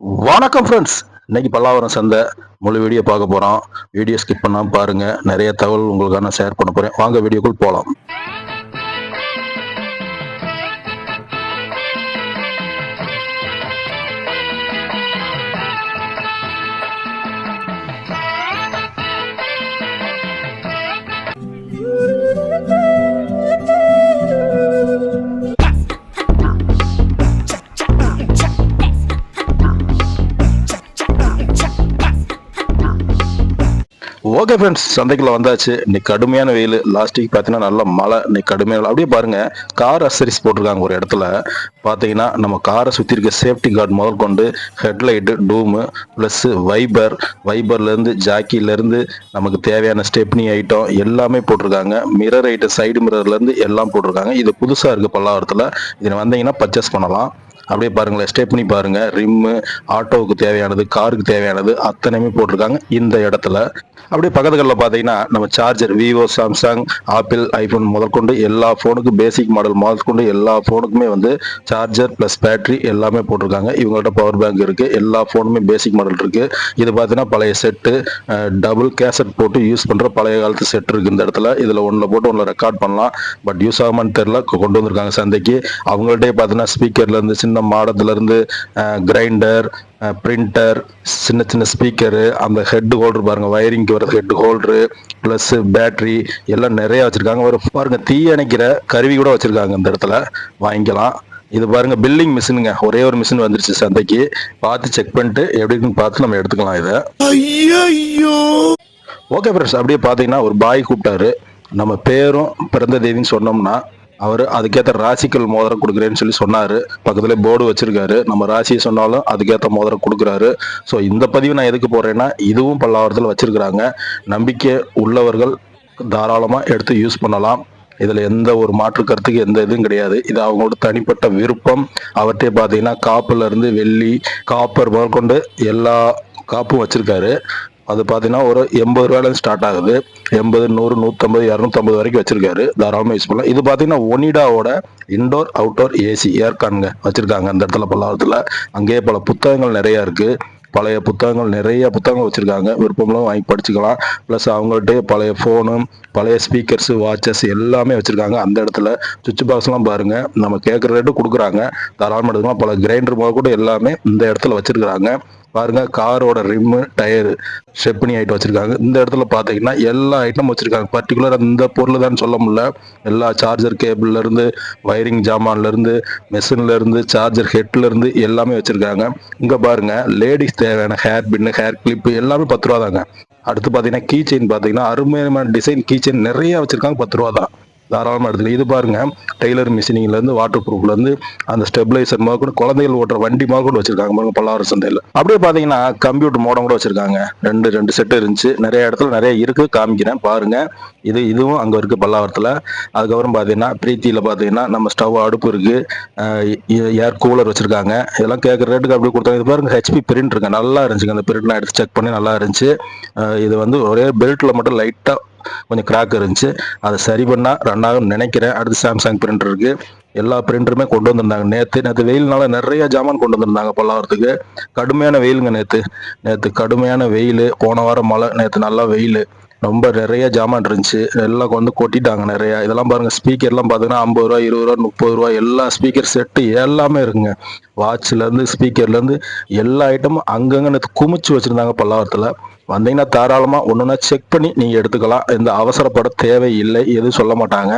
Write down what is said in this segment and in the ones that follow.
வணக்கம் ஃப்ரெண்ட்ஸ் இன்னைக்கு பல்லாவரம் சந்தை முழு வீடியோ பார்க்க போகிறோம் வீடியோ ஸ்கிப் பண்ணாமல் பாருங்க. நிறைய தகவல் உங்களுக்கான ஷேர் பண்ண போகிறேன் வாங்க வீடியோக்குள் போகலாம் ஓகே ஃப்ரெண்ட்ஸ் சந்தைக்குள்ள வந்தாச்சு. இன்னைக்கு கடுமையான வெயில். லாஸ்ட் வீக் பார்த்தீங்கன்னா நல்ல மழை. இன்னைக்கு கடுமையான அப்படியே பாருங்க கார் அசரிஸ் போட்டிருக்காங்க ஒரு இடத்துல. பார்த்தீங்கன்னா நம்ம காரை சுற்றி இருக்க சேஃப்டி கார்டு முதல் கொண்டு ஹெட்லைட்டு டூமு ப்ளஸ் வைபர் வைபர்லேருந்து ஜாக்கிலேருந்து நமக்கு தேவையான ஸ்டெப்னி ஐட்டம் எல்லாமே போட்டிருக்காங்க. மிரர் ஐட்டம் சைடு மிரர்லேருந்து எல்லாம் போட்டிருக்காங்க. இது புதுசாக இருக்குது பல்லாவரத்தில். இதில் வந்தீங்கன்னா பர்ச்சேஸ் பண்ணலாம். அப்படியே பாருங்களேன் ஸ்டே பண்ணி பாருங்க. ரிம்மு ஆட்டோவுக்கு தேவையானது காருக்கு தேவையானது அத்தனையுமே போட்டிருக்காங்க இந்த இடத்துல. அப்படியே பக்கத்துகளில் பார்த்தீங்கன்னா நம்ம charger Vivo Samsung Apple iPhone முதற்கொண்டு எல்லா ஃபோனுக்கும் பேசிக் மாடல் முதற்கொண்டு எல்லா ஃபோனுக்குமே வந்து சார்ஜர் ப்ளஸ் பேட்டரி எல்லாமே போட்டிருக்காங்க. இவங்கள்ட்ட பவர் பேங்க் இருக்குது எல்லா ஃபோனுமே பேசிக் மாடல் இருக்குது இது பார்த்தீங்கன்னா பழைய செட்டு டபுள் கேசட் போட்டு யூஸ் பண்ணுற பழைய காலத்து செட் இருக்குது இந்த இடத்துல. இதில் ஒன்றில் போட்டு ஒன்றில் ரெக்கார்ட் பண்ணலாம். பட் யூஸ் ஆகாமன்னு தெரில கொ- கொண்டு வந்திருக்காங்க சந்தைக்கு. அவங்கள்ட்டே பார்த்தீங்கன்னா ஸ்பீக்கரில் இருந்து சின்ன மாடத்துல இருந்து கிரைண்டர் பிரிண்டர் சின்ன சின்ன ஸ்பீக்கரு அந்த ஹெட் ஹோல்டர் பாருங்க வயரிங்க்கு வர ஹெட் ஹோல்டரு ப்ளஸ் பேட்டரி எல்லாம் நிறைய வச்சிருக்காங்க. ஒரு பாருங்க தீ அணைக்கிற கருவி கூட வச்சிருக்காங்க இந்த இடத்துல. வாங்கிக்கலாம். இது பாருங்க பில்லிங் மிஷினுங்க ஒரே ஒரு மிஷின் வந்துருச்சு சந்தைக்கு. பார்த்து செக் பண்ணிட்டு எப்படி இருக்குன்னு பார்த்து நம்ம எடுத்துக்கலாம் இதை. ஓகே ஃப்ரெண்ட்ஸ் அப்படியே பார்த்தீங்கன்னா ஒரு பாய் கூப்பிட்டாரு. நம்ம பேரும் பிறந்த தேதின்னு சொன்னோம்னா அவர் அதுக்கேற்ற ராசிக்கல் மோதிரம் கொடுக்குறேன்னு சொல்லி சொன்னார். பக்கத்துல போர்டு வச்சிருக்காரு. நம்ம ராசியை சொன்னாலும் அதுக்கேற்ற மோதிரம் கொடுக்குறாரு. ஸோ இந்த பதிவு நான் எதுக்கு போகிறேன்னா இதுவும் பல்லாவரத்தில் வச்சிருக்கிறாங்க. நம்பிக்கை உள்ளவர்கள் தாராளமாக எடுத்து யூஸ் பண்ணலாம். இதில் எந்த ஒரு மாற்று கருத்துக்கு எந்த இதுவும் கிடையாது. இது அவங்களோட தனிப்பட்ட விருப்பம். அவர்கிட்ட பார்த்தீங்கன்னா காப்புல இருந்து வெள்ளி காப்பர் முதற்கொண்டு எல்லா காப்பும் வச்சிருக்காரு. அது பார்த்தீங்கன்னா ஒரு எண்பது ரூபாயிலேருந்து ஸ்டார்ட் ஆகுது. எண்பது நூறு நூற்றம்பது இரநூத்தம்பது வரைக்கும் வச்சிருக்காரு. தாராளமாக யூஸ் பண்ணலாம். இது பார்த்தீங்கன்னா ஒனிடாவோட இன்டோர் அவுட்டோர் ஏசி ஏர்கான்ங்க வச்சுருக்காங்க அந்த இடத்துல பல்லாவரத்தில். அங்கேயே பல புத்தகங்கள் நிறைய இருக்குது பழைய புத்தகங்கள் நிறைய புத்தகங்கள் வச்சுருக்காங்க. விருப்பம்லாம் வாங்கி படிச்சுக்கலாம். ப்ளஸ் அவங்கள்ட்ட பழைய ஃபோனு பழைய ஸ்பீக்கர்ஸு வாட்சஸ் எல்லாமே வச்சுருக்காங்க. அந்த இடத்துல சுவிட்ச் பாக்ஸ்லாம் பாருங்கள் நம்ம கேட்குற ரேட்டு கொடுக்குறாங்க. தாராளமாக எடுத்துக்கலாம். பல கிரைண்டர் முதல் கூட எல்லாமே இந்த இடத்துல வச்சுருக்குறாங்க. பாருங்க காரோட ரிம்மு டயரு செப்பனி ஐட்டம் வச்சிருக்காங்க. இந்த இடத்துல பார்த்தீங்கன்னா எல்லா ஐட்டமும் வச்சிருக்காங்க. பர்டிகுலர் அந்த பொருள் தான் சொல்ல முடியல. எல்லா சார்ஜர் கேபிள்ல இருந்து வயரிங் ஜாமான்ல இருந்து மெஷின்ல இருந்து சார்ஜர் ஹெட்ல இருந்து எல்லாமே வச்சிருக்காங்க. இங்க பாருங்க லேடிஸ் தேவையான ஹேர் பின்னு ஹேர் கிளிப்பு எல்லாமே பத்து ரூபா தாங்க அடுத்து பார்த்தீங்கன்னா கீ செயின் பார்த்தீங்கன்னா அருமையான டிசைன் கீ செயின் நிறைய வச்சிருக்காங்க பத்து ரூபா தான் தாராளமாக எடுத்துக்கலாம். இது பாருங்க டெய்லர் மிஷினிங்லேருந்து வாட்டர் ப்ரூஃப்லேருந்து அந்த ஸ்டெபிளைசர் முதல் குழந்தைகள் ஓட்டுற வண்டி முதல் கூட வச்சிருக்காங்க பாருங்க பல்லாறு சந்தையில். அப்படியே பார்த்தீங்கன்னா கம்ப்யூட்டர் மோடம் கூட வச்சிருக்காங்க. ரெண்டு ரெண்டு செட்டு இருந்துச்சு. நிறைய இடத்துல நிறைய இருக்கு காமிக்கிறேன் பாருங்க. இது இதுவும் அங்கே இருக்கு பல்லாவரத்தில். அதுக்கப்புறம் பார்த்தீங்கன்னா பிரீத்தியில் பார்த்தீங்கன்னா நம்ம ஸ்டவ் அடுப்பு இருக்கு. ஏர் கூலர் வச்சிருக்காங்க. இதெல்லாம் கேட்குற ரேட்டுக்கு அப்படி கொடுத்தாங்க. இது பாருங்க ஹெச்பி பிரிண்ட் இருக்கு. நல்லா இருந்துச்சுங்க. அந்த பிரிண்ட்லாம் எடுத்து செக் பண்ணி நல்லா இருந்துச்சு. இது வந்து ஒரே பெல்ட்டில் மட்டும் லைட்டாக கொஞ்சம் கிராக் இருந்துச்சு. அதை சரி பண்ணா ரெண்டாகும் நினைக்கிறேன். அடுத்து சாம்சங் பிரிண்டர் இருக்கு. எல்லா பிரிண்டருமே கொண்டு வந்திருந்தாங்க நேற்று நேற்று வெயில்னால நிறைய ஜாமான் கொண்டு வந்திருந்தாங்க பல்லாவரத்துக்கு. கடுமையான வெயிலுங்க நேற்று நேற்று கடுமையான வெயில். போன வாரம் மழை. நேற்று நல்லா வெயில். ரொம்ப நிறைய ஜாமான் இருந்துச்சு. எல்லாம் வந்து கொட்டிட்டாங்க நிறைய. இதெல்லாம் பாருங்க ஸ்பீக்கர்லாம் பார்த்தீங்கன்னா ஐம்பது ரூபா இருபது ரூபா முப்பது ரூபா எல்லா ஸ்பீக்கர் செட்டு எல்லாமே இருக்குங்க. வாட்ச்ல இருந்து ஸ்பீக்கர்ல இருந்து எல்லா ஐட்டமும் அங்கங்க குமிச்சு வச்சிருந்தாங்க பல்லாவரத்துல. வந்தீங்கன்னா தாராளமா ஒண்ணுன்னா செக் பண்ணி நீங்க எடுத்துக்கலாம். இந்த அவசரப்பட தேவையில்லை எதுவும் சொல்ல மாட்டாங்க.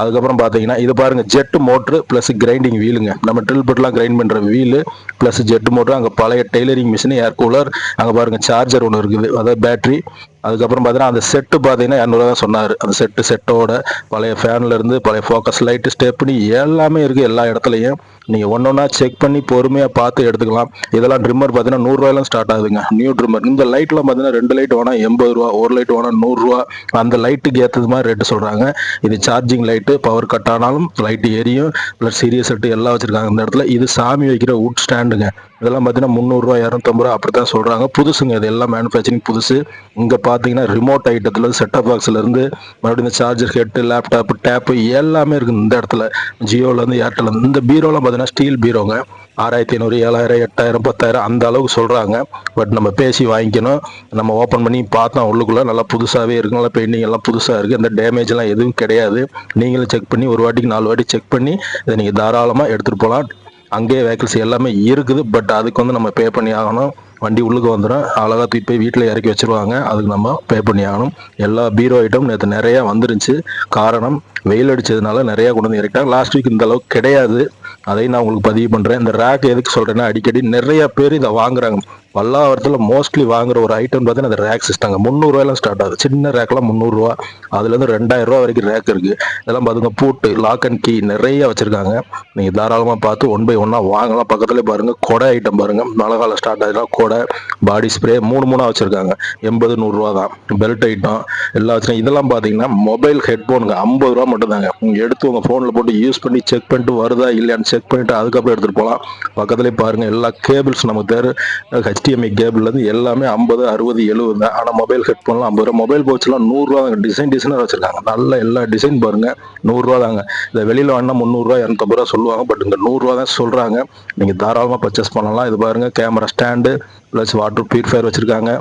அதுக்கப்புறம் பார்த்தீங்கன்னா இது பாருங்க ஜெட் மோட்ரு ப்ளஸ் கிரைண்டிங் வீலுங்க நம்ம ட்ரில் பிட்லாம் கிரைண்ட் பண்ற வீலு ப்ளஸ் ஜெட் மோட்ரு அங்கே பழைய டெய்லரிங் மிஷின் ஏர் கூலர் அங்கே பாருங்க சார்ஜர் ஒன்று இருக்குது. அதாவது பேட்டரி அதுக்கப்புறம் பார்த்தீங்கன்னா அந்த செட்டு பார்த்தீங்கன்னா இரநூறுவா தான் சொன்னார். அந்த செட்டு செட்டோட பழைய ஃபேன்ல இருந்து பழைய ஃபோக்கஸ் லைட்டு ஸ்டெப்னி எல்லாமே இருக்கு எல்லா இடத்துலையும். நீங்கள் ஒன்று ஒன்றா செக் பண்ணி பொறுமையாக பார்த்து எடுத்துக்கலாம். இதெல்லாம் ட்ரிம்மர் பார்த்தீங்கன்னா நூறுரூவாயிலும் ஸ்டார்ட் ஆகுதுங்க. நியூ ட்ரிம்மர் இந்த லைட்லாம் பார்த்தீங்கன்னா ரெண்டு லைட் வேணா எண்பது ரூபா ஒரு லைட் வேணால் நூறுரூவா அந்த லைட்டுக்கு ஏற்றது மாதிரி ரேட்டு சொல்கிறாங்க இது சார்ஜிங் லைட்டு பவர் கட் ஆனாலும் லைட்டு எரியும். ப்ளஸ் சீரியஸ் செட்டு எல்லாம் வச்சுருக்காங்க இந்த இடத்துல. இது சாமி வைக்கிற வுட் ஸ்டாண்டுங்க இதெல்லாம் பார்த்தீங்கன்னா முந்நூறுரூவா இரநூத்தம்பது ரூபா அப்படி தான் சொல்கிறாங்க புதுசுங்க இது எல்லாம் மேனுஃபேக்சரிங் புதுசு. இங்கே பார்த்தீங்கன்னா ரிமோட் ஐட்டத்தில் செட்டப் பாக்ஸ்லேருந்து மறுபடியும் இந்த சார்ஜர் ஹெட்டு லேப்டாப் டேப்பு எல்லாமே இருக்குது இந்த இடத்துல. ஜியோலேருந்து ஏர்டெல் இந்த பீரோலாம் பார்த்தீங்கன்னா ஸ்டீல் பீரோங்க. ஆறாயிரத்தி ஐநூறு ஏழாயிரம் எட்டாயிரம் பத்தாயிரம் அந்த அளவுக்கு சொல்கிறாங்க பட் நம்ம பேசி வாங்கிக்கணும். நம்ம ஓப்பன் பண்ணி பார்த்தோம் உள்ளுக்குள்ளே நல்லா புதுசாகவே இருக்கு. நல்லா பெயிண்டிங் எல்லாம் புதுசாக இருக்குது அந்த டேமேஜ்லாம் எதுவும் கிடையாது. நீங்களும் செக் பண்ணி ஒரு வாட்டிக்கு நாலு வாட்டி செக் பண்ணி இதை நீங்கள் தாராளமாக எடுத்துகிட்டு போகலாம் அங்கேயே வேக்கன்சி எல்லாமே இருக்குது. பட் அதுக்கு வந்து நம்ம பே பண்ணி ஆகணும். வண்டி உள்ளுக்கு வந்துடும் அழகாக தூக்கி போய் வீட்டில் இறக்கி வச்சிருவாங்க. அதுக்கு நம்ம பே பண்ணி ஆகணும். எல்லா பீரோ ஐட்டம் நேற்று நிறையா வந்துருந்துச்சு காரணம் வெயில் அடிச்சதுனால நிறையா கொண்டு வந்து இறக்கிட்டாங்க. லாஸ்ட் வீக் இந்த அளவுக்கு கிடையாது. அதையும் நான் உங்களுக்கு பதிவு பண்ணுறேன் இந்த ரேக் எதுக்கு சொல்கிறேன்னா அடிக்கடி நிறைய பேர் இதை வாங்குறாங்க. பல்லாவரத்தில் மோஸ்ட்லி வாங்குற ஒரு ஐட்டம் பார்த்தீங்கன்னா அந்த ரேக் சிஸ்டங்க முந்நூறுவாயெல்லாம் ஸ்டார்ட் ஆகுது. சின்ன ரேக்லாம் முந்நூறுரூவா அதுலேருந்து ரெண்டாயிரம் ரூபா வரைக்கும் ரேக் இருக்குது இதெல்லாம் பார்த்துங்க பூட்டு லாக் அண்ட் கீ நிறைய வச்சுருக்காங்க. நீங்கள் தாராளமாக பார்த்து ஒன் பை ஒன்னாக வாங்கலாம். பக்கத்துலேயே பாருங்கள் கொடை ஐட்டம் பாருங்கள் மழை காலம் ஸ்டார்ட் ஆகுதுன்னா கொடை பாடி ஸ்ப்ரே மூணு மூணாக வச்சுருக்காங்க. எண்பது நூறுரூவா தான். பெல்ட் ஐட்டம் எல்லா வச்சுருக்காங்க. இதெல்லாம் பார்த்தீங்கன்னா மொபைல் ஹெட்ஃபோனுங்க ஐம்பது ரூபா மட்டும்தாங்க. நீங்கள் எடுத்து உங்கள் ஃபோனில் போட்டு யூஸ் பண்ணி செக் பண்ணிட்டு வருதா இல்லையான்னு செக் பண்ணிட்டு அதுக்கப்புறம் எடுத்துகிட்டு போகலாம். பக்கத்துலேயே பாருங்கள் எல்லா கேபிள்ஸ் நமக்கு தேர் ஹெச்டிஎம்ஐ கேபிள்லேருந்து எல்லாமே ஐம்பது அறுபது எழுபது தான் ஆனால் மொபைல் ஹெட்ஃபோன்லாம் ஐம்பது ரூபா. மொபைல் பவுச்லாம் நூறுரூவா தாங்க டிசைன் டிசைனாக வச்சுருக்காங்க. நல்ல எல்லா டிசைன் பாருங்கள் நூறுரூவா தாங்க இந்த வெளியில் வாங்கினா முந்நூறுரூவா இரநூத்தம்பது ரூபா சொல்லுவாங்க. பட் இங்கே நூறுரூவா தான் சொல்கிறாங்க நீங்கள் தாராளமாக பர்ச்சேஸ் பண்ணலாம். இது பாருங்கள் camera stand plus water purifier வச்சுருக்காங்க.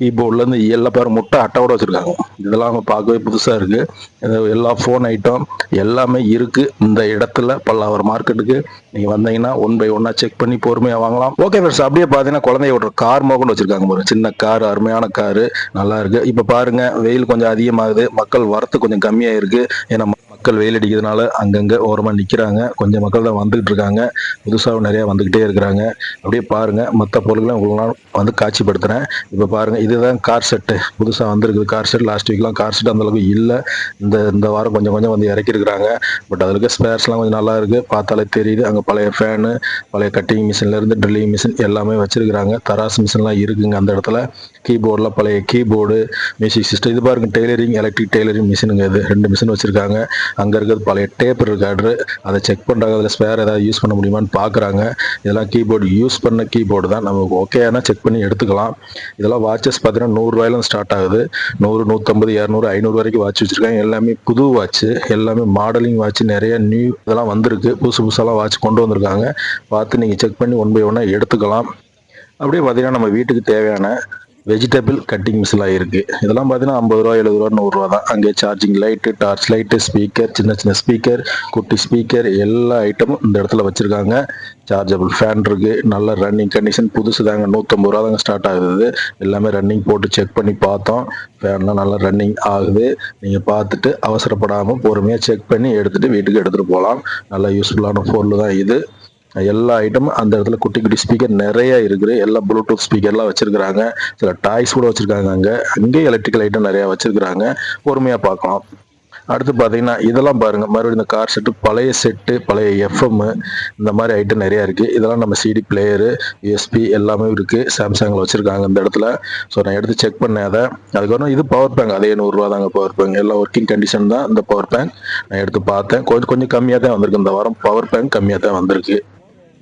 கீபோர்ட்லேருந்து எல்லா பேரும் முட்டை அட்டையோட வச்சுருக்காங்க. இதெல்லாம் அவங்க பார்க்கவே புதுசாக இருக்குது எல்லா ஃபோன் ஐட்டம் எல்லாமே இருக்குது இந்த இடத்துல பல்லாவரம் மார்க்கெட்டுக்கு நீங்கள் வந்தீங்கன்னா ஒன் பை ஒன்னாக செக் பண்ணி பொறுமையாக வாங்கலாம். ஓகே ஃப்ரெண்ட்ஸ் அப்படியே பார்த்தீங்கன்னா குழந்தைய கார் மோகன் வச்சுருக்காங்க பாருங்க. சின்ன கார் அருமையான காரு நல்லா இருக்கு. இப்போ பாருங்க வெயில் கொஞ்சம் அதிகமாகுது. மக்கள் வரத்து கொஞ்சம் கம்மியாக இருக்கு. ஏன்னா மக்கள் வெயில் அடிக்கிறதுனால அங்கங்கே ஓரமாக நிற்கிறாங்க கொஞ்சம் மக்கள் தான் வந்துகிட்டு இருக்காங்க புதுசாக நிறையா வந்துக்கிட்டே இருக்கிறாங்க. அப்படியே பாருங்க மற்ற பொருட்களை உங்களுக்கு வந்து காட்சிப்படுத்துகிறேன் இப்போ பாருங்க இதுதான் கார் செட்டு புதுசாக வந்திருக்குது கார் செட் லாஸ்ட் வீக்லாம் கார் செட் அந்தளவுக்கு இல்லை. இந்த இந்த வாரம் கொஞ்சம் கொஞ்சம் வந்து இறக்கியிருக்கிறாங்க. பட் அதில் இருக்க ஸ்பேர்ஸ்லாம் கொஞ்சம் நல்லா இருக்குது பார்த்தாலே தெரியுது. அங்கே பழைய ஃபேனு பழைய கட்டிங் மிஷின்லேருந்து ட்ரில்லிங் மிஷின் எல்லாமே வச்சிருக்கிறாங்க. தராசு மிஷின்லாம் இருக்குங்க அந்த இடத்துல. கீபோர்டில் பழைய கீபோர்டு மியூசிக் சிஸ்டம் இது பாருங்க டெய்லரிங் எலக்ட்ரிக் டெய்லரிங் மிஷினுங்க இது. ரெண்டு மிஷின் வச்சிருக்காங்க. அங்கே இருக்கிறது பழைய டேப் ரெக்கார்டரு அதை செக் பண்ணுறாங்க அதில் ஸ்பேர் ஏதாவது யூஸ் பண்ண முடியுமான்னு பார்க்குறாங்க இதெல்லாம் கீபோர்டு யூஸ் பண்ண கீபோர்டு தான். நமக்கு ஓகேனா செக் பண்ணி எடுத்துக்கலாம். இதெல்லாம் வாட்சஸ் பார்த்தீங்கன்னா நூறுரூவாயிலும் ஸ்டார்ட் ஆகுது. நூறு நூற்றம்பது இரநூறு ஐநூறு வரைக்கும் வாட்ச் வச்சுருக்காங்க. எல்லாமே புது வாட்ச் எல்லாமே மாடலிங் வாட்ச் நிறைய நியூ இதெல்லாம் வந்திருக்கு. புதுசு புதுசாலாம் வாட்ச் கொண்டு வந்திருக்காங்க. பார்த்து நீங்கள் செக் பண்ணி ஒன் பை ஒன்னாக எடுத்துக்கலாம். அப்படியே பார்த்தீங்கன்னா நம்ம வீட்டுக்கு தேவையான வெஜிடபிள் கட்டிங் மிஷின்லாம் இருக்குது இதெல்லாம் பார்த்தீங்கன்னா ஐம்பது ரூபா எழுபது ரூபா நூறுரூவா தான். அங்கே charging light torch light speaker சின்ன சின்ன ஸ்பீக்கர் குட்டி ஸ்பீக்கர் எல்லா ஐட்டமும் இந்த இடத்துல வச்சுருக்காங்க. சார்ஜபிள் ஃபேன் இருக்குது நல்ல ரன்னிங் கண்டிஷன் புதுசு தாங்க. நூற்றம்பது ரூபா தாங்க ஸ்டார்ட் ஆகுது. எல்லாமே ரன்னிங் போட்டு செக் பண்ணி பார்த்தோம். ஃபேன்லாம் நல்லா ரன்னிங் ஆகுது. நீங்கள் பார்த்துட்டு அவசரப்படாமல் பொறுமையாக செக் பண்ணி எடுத்துகிட்டு வீட்டுக்கு எடுத்துகிட்டு போகலாம். நல்ல யூஸ்ஃபுல்லான பொருள் தான் இது. எல்லா ஐட்டமும் அந்த இடத்துல குட்டி குட்டி ஸ்பீக்கர் நிறைய இருக்குது. எல்லா ப்ளூடூத் ஸ்பீக்கர்லாம் வச்சிருக்கிறாங்க. சில டாய்ஸ் கூட வச்சிருக்காங்க அங்கே. அங்கேயே எலக்ட்ரிக்கல் ஐட்டம் நிறைய வச்சிருக்கிறாங்க. பொறுமையாக பார்க்கலாம். அடுத்து பார்த்தீங்கன்னா இதெல்லாம் பாருங்க. மறுபடியும் இந்த கார் செட்டு பழைய செட்டு பழைய எஃப்எம் இந்த மாதிரி ஐட்டம் நிறைய இருக்கு. இதெல்லாம் நம்ம சிடி பிளேயரு யூஎஸ்பி எல்லாமே இருக்கு. சாம்சங்கில் வச்சிருக்காங்க இந்த இடத்துல. ஸோ நான் எடுத்து செக் பண்ணேன் அதை. அதுக்கப்புறம் இது பவர் பேங்க் அதே நூறுரூவா தாங்க பவர் பேங்க் எல்லாம் ஒர்க்கிங் கண்டிஷன் தான் இந்த பவர் பேங்க் நான் எடுத்து பார்த்தேன். கொஞ்சம் கொஞ்சம் கம்மியாக தான் வந்திருக்கு. இந்த வாரம் பவர் பேங்க் கம்மியாக தான் வந்திருக்கு.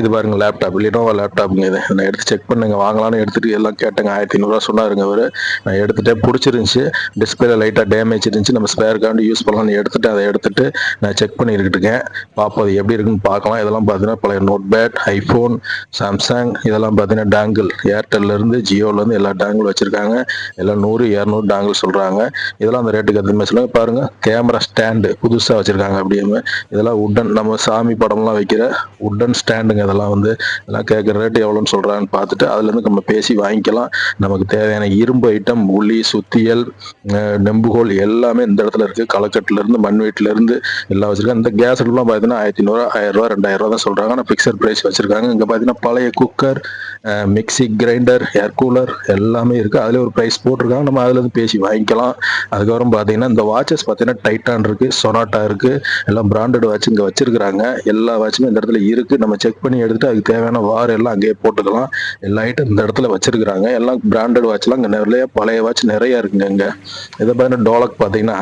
இது பாருங்க லேப்டாப் லினோவா லேப்டாப்புங்க இது. நான் எடுத்து செக் பண்ணுங்க. வாங்கலாம்னு எடுத்துட்டு எல்லாம் கேட்டேங்க. ஆயிரத்தி ஐநூறுரூவா சொன்னாருங்க அவர். நான் எடுத்துட்டேன் பிடிச்சிருந்துச்சி. டிஸ்பிளே லைட்டாக டேமேஜ் இருந்துச்சு. நம்ம ஸ்பேர் கார்டு யூஸ் பண்ணலாம்னு எடுத்துட்டு அதை எடுத்துட்டு நான் செக் பண்ணியிருக்கிட்டுங்க பார்ப்போம் அது எப்படி இருக்குன்னு பார்க்கலாம். இதெல்லாம் பார்த்தீங்கன்னா பழைய நோட் பேட் ஐஃபோன் சாம்சங் இதெல்லாம் பார்த்தீங்கன்னா டேங்கிள் ஏர்டெல்லேருந்து ஜியோலேருந்து எல்லா டேங்கிள் வச்சுருக்காங்க. எல்லாம் நூறு இரநூறு டேங்கிள் சொல்கிறாங்க இதெல்லாம் அந்த ரேட்டுக்கு எதுவுமே சொல்லுங்கள் பாருங்கள் கேமரா ஸ்டாண்டு புதுசாக வச்சுருக்காங்க. அப்படியே இதெல்லாம் உட்டன் நம்ம சாமி படம்லாம் வைக்கிற உட்டன் ஸ்டாண்டுங்க இதெல்லாம் வந்து இதெல்லாம் கேட்குற ரேட்டு எவ்வளோன்னு சொல்கிறான்னு பார்த்துட்டு அதுலேருந்து நம்ம பேசி வாங்கிக்கலாம். நமக்கு தேவையான இரும்பு ஐட்டம் உளி சுத்தியல் நெம்புகோல் எல்லாமே இந்த இடத்துல இருக்குது களக்கட்டிலேருந்து மண் வீட்டிலேருந்து எல்லாம் வச்சுருக்காங்க. இந்த கேஸ் அடுப்புலாம் பார்த்தீங்கன்னா ஆயிரத்தி நூறுரூவா ஆயிரம் ரூபா ரெண்டாயிரம் ரூபா தான் சொல்கிறாங்க ஆனால் ஃபிக்ஸட் ப்ரைஸ் வச்சுருக்காங்க. இங்கே பார்த்தீங்கன்னா பழைய cooker mixie grinder air cooler எல்லாமே இருக்குது அதில் ஒரு ப்ரைஸ் போட்டிருக்காங்க. நம்ம அதுலேருந்து பேசி வாங்கிக்கலாம். அதுக்கப்புறம் பார்த்தீங்கன்னா இந்த வாட்சஸ் பார்த்தீங்கன்னா டைட்டான் இருக்குது சொனாட்டா இருக்குது எல்லாம் பிராண்டட் வாட்ச் இங்கே வச்சுருக்குறாங்க. எல்லா வாட்சுமே இந்த இடத்துல இருக்குது நம்ம செக் பண்ணி பண்ணி எடுத்துட்டு அதுக்கு தேவையான வார் எல்லாம் அங்கேயே போட்டுக்கலாம் எல்லா ஐட்டம் இந்த இடத்துல வச்சிருக்கிறாங்க. எல்லாம் பிராண்டட் வாட்ச்லாம் இங்கே நிறைய பழைய வாட்ச் நிறைய இருக்குங்க இங்கே. இதை பார்த்தீங்கன்னா டோலக் பார்த்தீங்கன்னா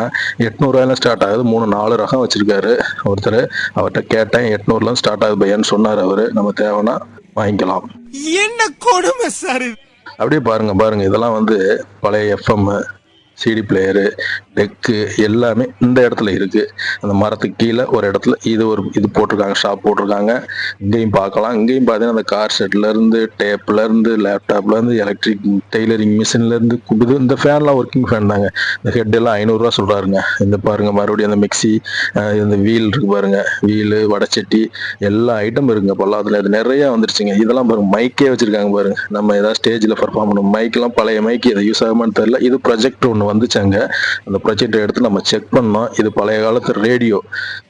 எட்நூறுவாயிலும் ஸ்டார்ட் ஆகுது. மூணு நாலு ரகம் வச்சிருக்காரு ஒருத்தர். அவர்கிட்ட கேட்டேன் எட்நூறுலாம் ஸ்டார்ட் ஆகுது பையன்னு சொன்னார் அவர். நம்ம தேவைன்னா வாங்கிக்கலாம். என்ன கொடுமை சார் அப்படியே பாருங்க பாருங்க. இதெல்லாம் வந்து பழைய எஃப்எம் சிடி பிளேயரு டெக்கு எல்லாமே இந்த இடத்துல இருக்கு. அந்த மரத்துக்கு கீழே ஒரு இடத்துல இது ஒரு இது போட்டிருக்காங்க ஷாப் போட்டிருக்காங்க. இங்கேயும் பார்க்கலாம். இங்கேயும் பார்த்தீங்கன்னா அந்த கார் செட்ல இருந்து டேப்ல இருந்து லேப்டாப்ல இருந்து எலக்ட்ரிக் டெய்லரிங் மிஷின்ல இருந்து இது இந்த ஃபேன்லாம் ஒர்க்கிங் ஃபேன் தாங்க. இந்த ஹெட் எல்லாம் ஐநூறுரூவா சொல்றாருங்க. இந்த பாருங்க மறுபடியும் அந்த மிக்ஸி இந்த வீல் இருக்கு பாருங்க. வீலு வடச்சட்டி எல்லா ஐட்டம் இருக்குங்க பல்லாத்துல இது நிறைய வந்துருச்சுங்க. இதெல்லாம் பாருங்க மைக்கே வச்சிருக்காங்க பாருங்க. நம்ம ஏதாவது ஸ்டேஜ்ல பர்ஃபார்ம் பண்ணும் மைக்கெல்லாம் பழைய மைக் இதை யூஸ் ஆகுமான்னு தெரியல. இது ப்ரொஜெக்ட் ஒன்று வந்துச்சாங்க. அந்த ப்ரொஜெக்டை எடுத்து நம்ம செக் பண்ணோம். இது பழைய காலத்து ரேடியோ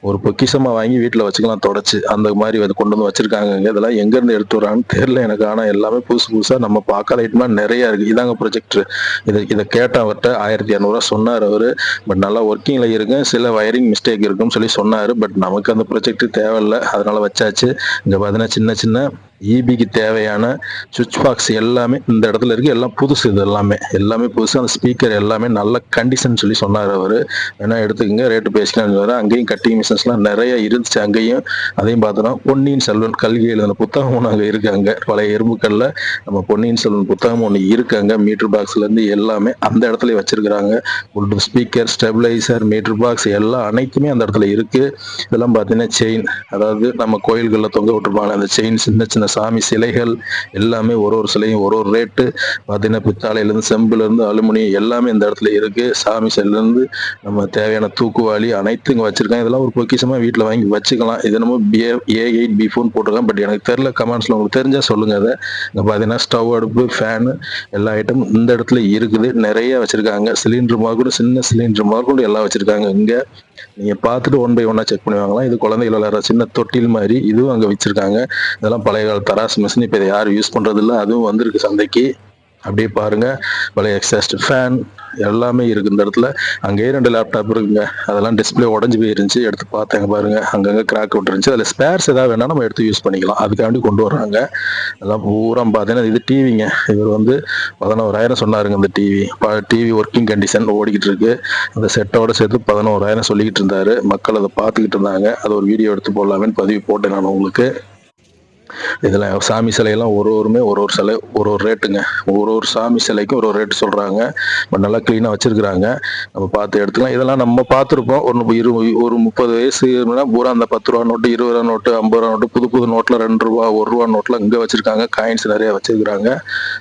ஒரு பொக்கிஷமாக வாங்கி வீட்டில் வச்சுக்கலாம் தொடச்சு. அந்த மாதிரி வந்து கொண்டு வந்து வச்சிருக்காங்க இதெல்லாம் எங்கேருந்து எடுத்து வரான்னு தெரில எனக்கு. ஆனால் எல்லாமே புதுசு புதுசாக நம்ம பார்க்காத ஐட்டமா நிறைய இருக்குது இதாங்க ப்ரொஜெக்டர் இதை இதை கேட்ட அவர்கிட்ட ஆயிரத்தி இரநூறுவா சொன்னார் அவர். பட் நல்லா ஒர்க்கிங்கில் இருக்கு சில வயரிங் மிஸ்டேக் இருக்குன்னு சொல்லி சொன்னார். பட் நமக்கு அந்த ப்ரொஜெக்ட் தேவையில்லை. அதனால் வச்சாச்சு. இங்கே பார்த்தீங்கன்னா சின்ன சின்ன ஈபிக்கு தேவையான சுவிட்ச் பாக்ஸ் எல்லாமே இந்த இடத்துல இருக்கு. எல்லாம் புதுசு இது எல்லாமே. எல்லாமே புதுசு அந்த ஸ்பீக்கர் எல்லாமே நல்ல கண்டிஷன் சொல்லி சொன்னார் அவர். வேணா எடுத்துக்கோங்க. ரேட்டு பேசிக்கலாம் அங்கேயும் கட்டிங் மிஷின்ஸ்லாம் நிறைய இருந்துச்சு. அங்கேயும் அதையும் பார்த்தோன்னா பொன்னியின் செல்வன் கல்வி எழுதின புத்தகம் ஒன்று அங்கே இருக்கு அங்கே. பழைய எறும்புக்கல்ல நம்ம பொன்னியின் செல்வன் புத்தகம் ஒன்று இருக்காங்க மீட்ரு மீட்டர் எல்லாமே அந்த இடத்துல வச்சிருக்கிறாங்க. Bluetooth speaker stabiliser meter box எல்லாம் அனைத்துமே அந்த இடத்துல இருக்கு. இதெல்லாம் பார்த்தீங்கன்னா செயின் அதாவது நம்ம கோயில்களில் தொங்க விட்டுருப்பாங்க. அந்த செயின் சின்ன சின்ன சாமி சிலைகள் எல்லாமே ஒரு ஒரு சிலையும் ஒரு ஒரு ரேட்டு பார்த்தீங்கன்னா பித்தாளையிலேருந்து செம்புலேருந்து அலுமினியம் எல்லாமே இந்த இடத்துல இருக்கு. சாமி சிலையிலேருந்து நம்ம தேவையான தூக்குவாளி அனைத்தும் இங்கே வச்சிருக்காங்க. இதெல்லாம் ஒரு பொக்கிசமாக வீட்டில் வாங்கி வச்சுக்கலாம். இது நம்ம A A eight B phone போட்டிருக்கேன் பட் எனக்கு தெரில கமெண்ட்ஸில் உங்களுக்கு தெரிஞ்சால் சொல்லுங்க அதை. இங்கே பார்த்தீங்கன்னா ஸ்டவ் அடுப்பு ஃபேனு எல்லா ஐட்டமும் இந்த இடத்துல இருக்குது. நிறைய வச்சிருக்காங்க. சிலிண்டர் கூட சின்ன சிலிண்டர் கூட எல்லாம் வச்சிருக்காங்க. இங்கே நீங்க பார்த்துட்டு ஒன் பை ஒன்னாக செக் பண்ணி வாங்கலாம். இது குழந்தைகள் விளையாடுற சின்ன தொட்டில் மாதிரி இதுவும் அங்கே வச்சிருக்காங்க. இதெல்லாம் பழைய கால தராஸ் மிஷின் இப்போ இதை யாரும் யூஸ் பண்ணுறது இல்லை அதுவும் வந்திருக்கு சந்தைக்கு. அப்படியே பாருங்க. பழைய எக்ஸாஸ்ட் ஃபேன் எல்லாமே இருக்கு இந்த இடத்துல. அங்கேயே ரெண்டு லேப்டாப் இருக்குங்க. அதெல்லாம் டிஸ்பிளே உடஞ்சி போயிருந்துச்சு. எடுத்து பார்த்தேங்க பாருங்க. அங்கங்கே கிராக் விட்டுருந்துச்சு. அதில் ஸ்பேர்ஸ் ஏதாவது வேணா நம்ம எடுத்து யூஸ் பண்ணிக்கலாம். அதுக்காண்டி கொண்டு வர்றாங்க. அதெல்லாம் பூரா பார்த்தீங்கன்னா இது டிவிங்க இவர் வந்து பதினோராயிரம் சொன்னாருங்க இந்த டிவி டிவி ஒர்க்கிங் கண்டிஷன் ஓடிக்கிட்டு இருக்கு. அந்த செட்டோட சேர்த்து பதினோராயிரம் சொல்லிக்கிட்டு இருந்தாரு. மக்கள் அதை பார்த்துக்கிட்டு இருந்தாங்க. அது ஒரு வீடியோ எடுத்து போடலாமேன்னு பதிவு போட்டேன் நான் உங்களுக்கு. இதெல்லாம் சாமி சிலையெல்லாம் ஒரு ஒருமே ஒரு ஒரு சிலை ஒரு ஒரு ரேட்டுங்க. ஒரு ஒரு சாமி சிலைக்கும் ஒரு ஒரு ரேட்டு சொல்கிறாங்க பட் நல்லா க்ளீனாக வச்சுருக்குறாங்க. நம்ம பார்த்து எடுத்துக்கலாம். இதெல்லாம் நம்ம பார்த்துருப்போம். ஒன்று இரு ஒரு முப்பது வயசு பூரா அந்த பத்து ரூபா நோட்டு இருபது ரூபா நோட்டு ஐம்பது ரூபா நோட்டு புது புது நோட்டில் ரெண்டு ரூபா ஒரு ரூபா நோட்டில் இங்கே வச்சுருக்காங்க. காயின்ஸ் நிறைய வச்சுருக்குறாங்க.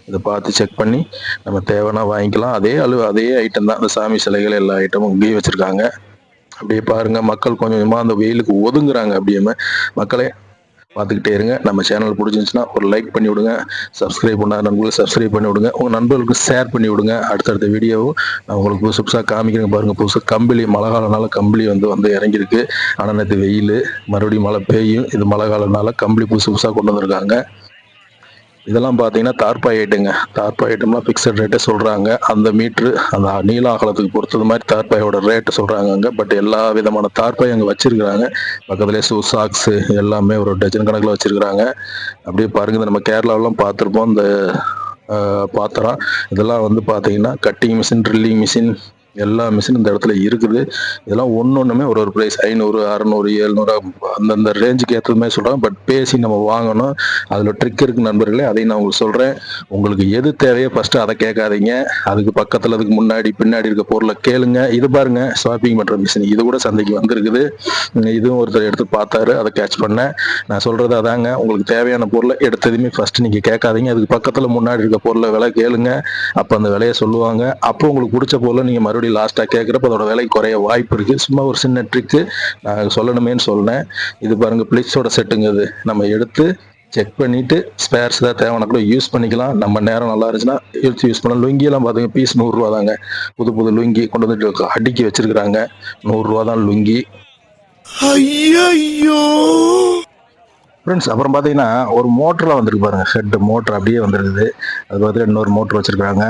இதை பார்த்து செக் பண்ணி நம்ம தேவைன்னா வாங்கிக்கலாம். அதே அளவு அதே ஐட்டம் தான். அந்த சாமி சிலைகள் எல்லா ஐட்டமும் இங்கேயும் வச்சுருக்காங்க. அப்படியே பாருங்க. மக்கள் கொஞ்சம் கொஞ்சமாக அந்த வெயிலுக்கு ஒதுங்குறாங்க. அப்படியே மக்களே பார்த்துக்கிட்டே இருங்க. நம்ம சேனல் பிடிச்சிருந்துச்சுன்னா ஒரு லைக் பண்ணி விடுங்க. சப்ஸ்கிரைப் பண்ணாத நண்பர்களுக்கு சப்ஸ்கிரைப் பண்ணி விடுங்க. உங்கள் நண்பர்களுக்கு ஷேர் பண்ணி விடுங்க. அடுத்தடுத்த வீடியோவும் நான் உங்களுக்கு புதுசு புதுசாக காமிக்கிறேன் பாருங்கள் புதுசாக கம்பளி மழை காலனால கம்பளி வந்து வந்து இறங்கியிருக்கு. ஆனால் நேற்று வெயில் மறுபடியும் மழை பெய்யும். இது மழை காலனால கம்பளி புதுசு புதுசாக கொண்டு வந்திருக்காங்க. இதெல்லாம் பார்த்தீங்கன்னா தார்பாய் ஐட்டுங்க தார்பாய் ஐட்டம்லாம் ஃபிக்ஸட் ரேட்டே சொல்கிறாங்க அந்த மீட்ரு அந்த நீள அகலத்துக்கு பொறுத்தது மாதிரி தார்பாயோட ரேட்டு சொல்கிறாங்க அங்கே பட் எல்லா விதமான தார்பாய் அங்கே வச்சுருக்கிறாங்க. பக்கத்துலேயே ஷூ சாக்ஸு எல்லாமே ஒரு டஜன் கணக்கில் வச்சிருக்கிறாங்க. அப்படியே பாருங்க நம்ம கேரளாவெலாம் பார்த்துருப்போம். இந்த பாத்திரம். இதெல்லாம் வந்து பார்த்தீங்கன்னா கட்டிங் மிஷின் ட்ரில்லிங் மிஷின் எல்லா மிஷின் இந்த இடத்துல இருக்குது. இதெல்லாம் ஒன்று ஒன்றுமே ஒரு ஒரு ப்ரைஸ் ஐநூறு அறநூறு எழுநூறு அந்தந்த ரேஞ்சுக்கு ஏற்றதுமே மாதிரி சொல்கிறாங்க பட் பேசி நம்ம வாங்கணும். அதில் ட்ரிக் இருக்கு நண்பர்களே அதையும் நான் உங்களுக்கு சொல்கிறேன் உங்களுக்கு எது தேவையோ ஃபஸ்ட்டு அதை கேட்காதீங்க. அதுக்கு பக்கத்தில் அதுக்கு முன்னாடி பின்னாடி இருக்க பொருளை கேளுங்க. இது பாருங்க ஷாப்பிங் பண்ணுற மிஷின் இது கூட சந்தைக்கு வந்திருக்குது. இதுவும் ஒருத்தர் எடுத்து பார்த்தாரு. அதை கேட்ச் பண்ணேன். நான் சொல்கிறது அதாங்க. உங்களுக்கு தேவையான பொருளை எடுத்ததுமே ஃபஸ்ட்டு நீங்கள் கேட்காதீங்க. அதுக்கு பக்கத்தில் முன்னாடி இருக்க பொருளை விலை கேளுங்க. அப்போ அந்த விலையை சொல்லுவாங்க. அப்போ உங்களுக்கு பிடிச்ச பொருளை நீங்கள் மறுபடியும் லாஸ்டா கேட்குறப்ப அதோட விலை குறைய வாய்ப்பு இருக்கு. சும்மா ஒரு சின்ன ட்ரிக்கு நான் சொல்லணுமேன்னு சொன்னேன் இது பாருங்க பிளிக்ஸோட செட்டுங்க இது. நம்ம எடுத்து செக் பண்ணிட்டு ஸ்பேர்ஸ் தான் தேவையான கூட யூஸ் பண்ணிக்கலாம். நம்ம நேரம் நல்லா இருந்துச்சுன்னா எடுத்து யூஸ் பண்ணலாம். லுங்கியெல்லாம் பாத்துங்க பீஸ் நூறுரூவா தாங்க. புது புது லுங்கி கொண்டு வந்துட்டு அடுக்கி வச்சிருக்கிறாங்க. நூறுரூவா தான் லுங்கி. ஐயோ ஃப்ரெண்ட்ஸ் அப்புறம் பார்த்தீங்கன்னா ஒரு மோட்டரில் வந்திருக்கு பாருங்க. ஹெட் மோட்டர் அப்படியே வந்திருக்குது. அது பார்த்துட்டு இன்னொரு மோட்டர் வச்சிருக்காங்க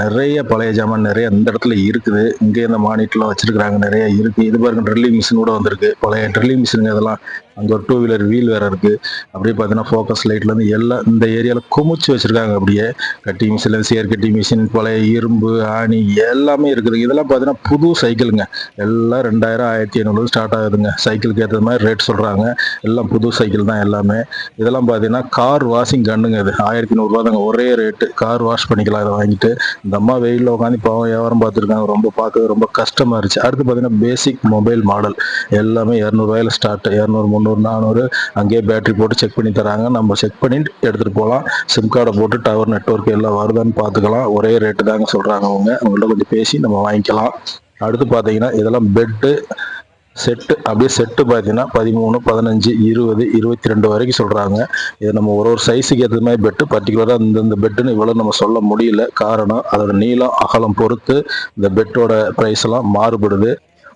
நிறைய பழைய ஜாமான் நிறைய இந்த இடத்துல இருக்குது. இங்கே இந்த மானிட்டர்லாம் வச்சிருக்காங்க நிறைய இருக்கு. இது பாருங்க ட்ரில்லிங் மிஷின் கூட வந்திருக்கு. பழைய ட்ரில்லிங் மிஷினுங்க இதெல்லாம் அங்கே ஒரு டூ வீலர் வீல் வேற இருக்கு. அப்படியே பார்த்தீங்கன்னா ஃபோக்கஸ் லைட்லேருந்து எல்லாம் இந்த ஏரியாவில் குமிச்சு வச்சிருக்காங்க அப்படியே. கட்டிங் மிஷின் சேர் மிஷின் பழைய இரும்பு ஆணி எல்லாமே இருக்குது. இதெல்லாம் பார்த்தீங்கன்னா புது சைக்கிளுங்க எல்லாம் ரெண்டாயிரம் ஆயிரத்தி ஐநூறு ஸ்டார்ட் ஆகுதுங்க. சைக்கிளுக்கு ஏற்ற மாதிரி ரேட் சொல்கிறாங்க எல்லாம் புது சைக்கிள் தான் எல்லாமே. இதெல்லாம் பார்த்தீங்கன்னா கார் வாஷிங் கண்ணுங்க இது. ஆயிரத்தி நூறுரூவா தாங்க. ஒரே ரேட்டு கார் வாஷ் பண்ணிக்கலாம் இதை வாங்கிட்டு. இந்த அம்மா வெயிலில் உட்காந்து பாவம் வியாபாரம் பார்த்துருக்காங்க. ரொம்ப பார்க்க ரொம்ப கஷ்டமாக இருந்துச்சு. அடுத்து பார்த்தீங்கன்னா பேசிக் மொபைல் மாடல் எல்லாமே இரநூறுவாயில ஸ்டார்ட் இரநூறு முந்நூறு நானூறு அங்கேயே பேட்டரி போட்டு செக் பண்ணி தராங்க. நம்ம செக் பண்ணி எடுத்துகிட்டு போகலாம். சிம் கார்டை போட்டு டவர் நெட்வொர்க் எல்லாம் வருதான்னு பார்த்துக்கலாம். ஒரே ரேட்டு தாங்க சொல்கிறாங்க அவங்க. அவங்கள்ட்ட கொஞ்சம் பேசி நம்ம வாங்கிக்கலாம். அடுத்து பார்த்தீங்கன்னா இதெல்லாம் பெட்டு செட்டு அப்படியே செட்டு பார்த்தீங்கன்னா பதிமூணு பதினஞ்சு இருபது இருபத்தி ரெண்டு வரைக்கும் சொல்கிறாங்க இது நம்ம ஒரு ஒரு சைஸுக்கு ஏற்ற மாதிரி பெட்டு பர்டிகுலராக இந்த பெட்டுன்னு இவ்வளோ நம்ம சொல்ல முடியல. காரணம் அதோட நீளம் அகலம் பொறுத்து இந்த பெட்டோட ப்ரைஸ் எல்லாம் மாறுபடுது.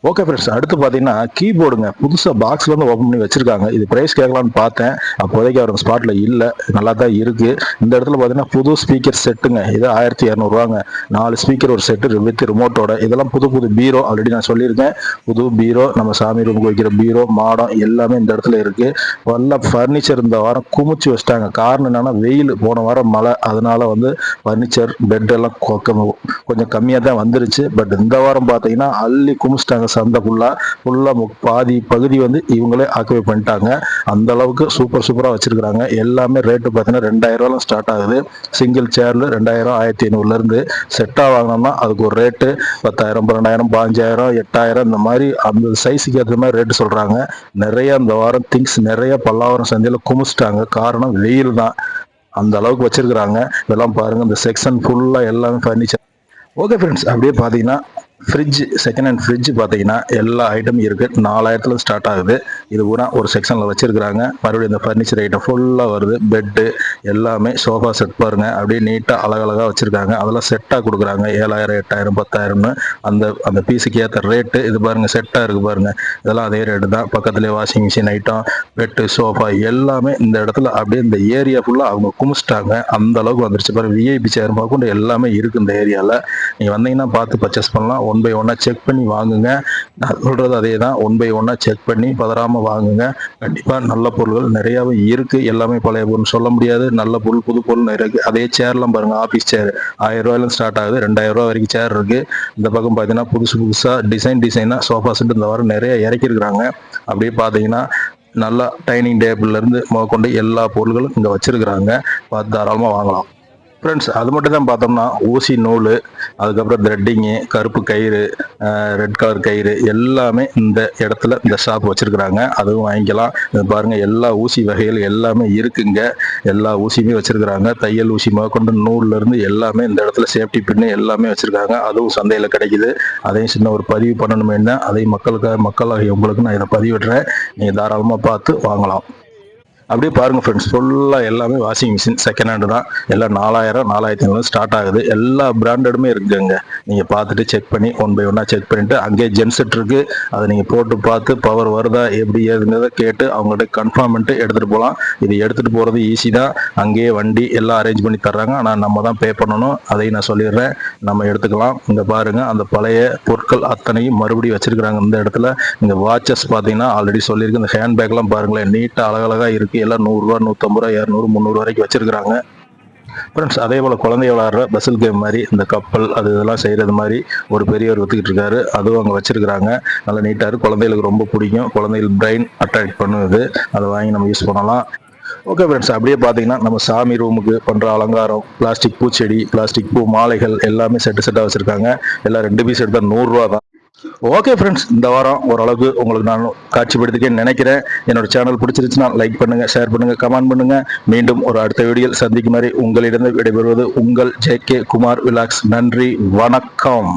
ஓகே ஃப்ரெண்ட்ஸ் அடுத்து பார்த்தீங்கன்னா கீபோர்டுங்க புதுசாக பாக்ஸில் வந்து ஓப்பன் பண்ணி வச்சிருக்காங்க. இது ப்ரைஸ் கேட்கலான்னு பார்த்தேன். அப்போதைக்கு அவர் ஸ்பாட்டில் இல்லை. நல்லா தான் இருக்கு. இந்த இடத்துல பார்த்தீங்கன்னா புது ஸ்பீக்கர் செட்டுங்க இது ஆயிரத்தி இரநூறுவாங்க. நாலு ஸ்பீக்கர் ஒரு செட்டு வித் ரிமோட்டோட இதெல்லாம் புது புது பீரோ ஆல்ரெடி நான் சொல்லியிருக்கேன். புது பீரோ நம்ம சாமி ரூமுக்கு வைக்கிற பீரோ மாடம் எல்லாமே இந்த இடத்துல இருக்கு. நல்ல ஃபர்னிச்சர் இந்த வாரம் குமிச்சு வச்சிட்டாங்க. காரணம் என்னன்னா வெயில். போன வாரம் மழை. அதனால வந்து ஃபர்னிச்சர் பெட் எல்லாம் கொஞ்சம் கம்மியாக தான் வந்துருச்சு. பட் இந்த வாரம் பார்த்தீங்கன்னா அள்ளி குமிச்சிட்டாங்க சந்தை ஃபுல்லாக ஃபுல்லாக பாதி பகுதி வந்து இவங்களே ஆக்குபை பண்ணிட்டாங்க. அந்த அளவுக்கு சூப்பர் சூப்பராக வச்சிருக்கிறாங்க. எல்லாமே ரேட்டு பார்த்தீங்கன்னா ரெண்டாயிரம் ஸ்டார்ட் ஆகுது. சிங்கிள் சேர்ல ரெண்டாயிரம் ஆயிரத்தி ஐநூறுலேருந்து செட்டாக வாங்கினோம்னா அதுக்கு ஒரு ரேட்டு பத்தாயிரம் பன்னெண்டாயிரம் பாஞ்சாயிரம் எட்டாயிரம் இந்த மாதிரி அந்த சைஸுக்கு ஏற்ற மாதிரி ரேட்டு சொல்கிறாங்க நிறைய இந்த வாரம் திங்ஸ் நிறைய பல்லாவரம் சந்தையில் குமிச்சிட்டாங்க. காரணம் வெயில் தான். அந்த அளவுக்கு வச்சிருக்கிறாங்க. இதெல்லாம் பாருங்க இந்த செக்ஷன் ஃபுல்லாக எல்லாமே ஃபர்னிச்சர் ஓகே ஃப்ரெண்ட்ஸ் அப்படியே பார்த்தீங்கன்னா ஃப்ரிட்ஜ் செகண்ட் ஹேண்ட் ஃப்ரிட்ஜ் பார்த்தீங்கன்னா எல்லா ஐட்டமும் இருக்குது நாலாயிரத்தில் ஸ்டார்ட் ஆகுது. இது பூரா ஒரு செக்ஷனில் வச்சுருக்கிறாங்க. மறுபடியும் இந்த ஃபர்னிச்சர் ஐட்டம் ஃபுல்லாக வருது. பெட்டு எல்லாமே சோஃபா செட் பாருங்க. அப்படியே நீட்டாக அழகழகாக வச்சுருக்காங்க. அதெல்லாம் செட்டாக கொடுக்குறாங்க. ஏழாயிரம் எட்டாயிரம் பத்தாயிரம்னு. அந்த அந்த பீஸுக்கு ஏற்ற ரேட்டு இது பாருங்க. செட்டாக இருக்குது பாருங்கள் இதெல்லாம் அதே ரேட்டு தான். பக்கத்துலேயே washing machine item bed sofa எல்லாமே இந்த இடத்துல அப்படியே இந்த ஏரியா ஃபுல்லாக அவங்க குமிச்சிட்டாங்க. அந்த அளவுக்கு வந்துருச்சு. பாருங்கள் விஐபி சேர் கொண்டு எல்லாமே இருக்குது இந்த ஏரியாவில் நீங்கள் வந்தீங்கன்னா பார்த்து பர்ச்சேஸ் பண்ணலாம். ஒன் பை ஒன்னாக செக் பண்ணி வாங்குங்க. நான் சொல்கிறது அதே தான் ஒன் பை ஒன்னாக செக் பண்ணி பதறாமல் வாங்குங்க. கண்டிப்பாக நல்ல பொருள்கள் நிறையாவே இருக்குது எல்லாமே பழைய பொருள் சொல்ல முடியாது. நல்ல பொருள் புது பொருள் இருக்குது அதே சேர்லாம் பாருங்க ஆஃபீஸ் சேர் ஆயிரம் ரூபாயிலும் ஸ்டார்ட் ஆகுது. ரெண்டாயிரம் ரூபா வரைக்கும் சேர் இருக்குது இந்த பக்கம் பார்த்தீங்கன்னா புதுசு புதுசாக டிசைன் டிசைனாக சோஃபா செட் இந்த வாரம் நிறைய இறக்கியிருக்கிறாங்க அப்படியே பார்த்தீங்கன்னா நல்லா டைனிங் டேபிள்லேருந்து முதற்கொண்டு எல்லா பொருள்களும் இங்கே வச்சிருக்கிறாங்க. பார்த்து தாராளமாக வாங்கலாம். ஃப்ரெண்ட்ஸ் அது மட்டும் தான் பார்த்தோம்னா ஊசி நூல் அதுக்கப்புறம் த்ரெட்டிங்கு கருப்பு கயிறு ரெட் கலர் கயிறு எல்லாமே இந்த இடத்துல இந்த ஷாப் வச்சுருக்குறாங்க. அதுவும் வாங்கிக்கலாம். பாருங்கள் எல்லா ஊசி வகைகள் எல்லாமே இருக்குங்க. எல்லா ஊசியுமே வச்சுருக்குறாங்க. தையல் ஊசி முதற்கொண்டு நூல்லேருந்து எல்லாமே இந்த இடத்துல சேஃப்டி பின்னு எல்லாமே வச்சுருக்காங்க. அதுவும் சந்தையில் கிடைக்குது. அதையும் சின்ன ஒரு பதிவு பண்ணணுமே தான் அதையும் மக்களுக்காக மக்களாகிய உங்களுக்கு நான் இதை பதிவிடுறேன். நீங்கள் தாராளமாக பார்த்து வாங்கலாம். அப்படியே பாருங்க ஃப்ரெண்ட்ஸ் ஃபுல்லாக எல்லாமே வாஷிங் மிஷின் செகண்ட் ஹேண்டு தான். எல்லாம் நாலாயிரம் நாலாயிரத்தி ஐநூறு ஸ்டார்ட் ஆகுது. எல்லா பிராண்டடுமே இருக்குங்க. நீங்கள் பார்த்துட்டு செக் பண்ணி ஒன் பை ஒன்னாக செக் பண்ணிட்டு அங்கேயே ஜென்செட் இருக்கு. அதை நீங்கள் போட்டு பார்த்து பவர் வருதா எப்படி ஏதுங்கிறத கேட்டு அவங்கள்ட்ட கன்ஃபார்ம் பண்ணிட்டு எடுத்துகிட்டு போகலாம். இது எடுத்துகிட்டு போகிறது ஈஸி தான். அங்கேயே வண்டி எல்லாம் அரேஞ்ச் பண்ணி தர்றாங்க. ஆனால் நம்ம தான் பே பண்ணணும். அதையும் நான் சொல்லிடுறேன். நம்ம எடுத்துக்கலாம். இங்கே பாருங்கள் அந்த பழைய பொருட்கள் அத்தனையும் மறுபடியும் வச்சுருக்குறாங்க இந்த இடத்துல. இந்த வாட்சஸ் பார்த்தீங்கன்னா ஆல்ரெடி சொல்லியிருக்கு. இந்த ஹேண்ட் பேக்லாம் பாருங்களேன் நீட்டாக அழகழகாக இருக்குது எல்லாம் நூறுரூவா நூற்றம்பது ரூபா இரநூறு முந்நூறு வரைக்கும் வச்சுருக்குறாங்க. ஃப்ரெண்ட்ஸ் அதே போல் குழந்தை விளாட்ற பஸ்ஸில் கேம் மாதிரி இந்த கப்பல் அது இதெல்லாம் செய்கிறது மாதிரி ஒரு பெரியவர் வித்துக்கிட்டு இருக்காரு. அதுவும் அங்கே வச்சுருக்குறாங்க. நல்லா நீட்டாக இருக்கு. குழந்தைகளுக்கு ரொம்ப பிடிக்கும். குழந்தைகள் பிரெயின் அட்ராக்ட் பண்ணுது. அதை வாங்கி நம்ம யூஸ் பண்ணலாம். ஓகே ஃப்ரெண்ட்ஸ் அப்படியே பார்த்தீங்கன்னா நம்ம சாமி ரூமுக்கு பண்ணுற அலங்காரம் பிளாஸ்டிக் பூச்செடி பிளாஸ்டிக் பூ மாலைகள் எல்லாமே செட்டு செட்டாக வச்சுருக்காங்க. எல்லாம் ரெண்டு பீஸ் எடுத்தால் நூறுரூவா தான். ஓகே ஃப்ரெண்ட்ஸ் இந்த வாரம் ஓரளவுக்கு உங்களுக்கு நான் காட்சிப்படுத்திக்க நினைக்கிறேன். என்னோட சேனல் பிடிச்சிருச்சுன்னா லைக் பண்ணுங்க ஷேர் பண்ணுங்க கமெண்ட் பண்ணுங்க. மீண்டும் ஒரு அடுத்த வீடியோ சந்திக்கும் மாதிரி உங்களிடம் விடைபெறுவது உங்கள் ஜே கே குமார் விலாக்ஸ் நன்றி வணக்கம்.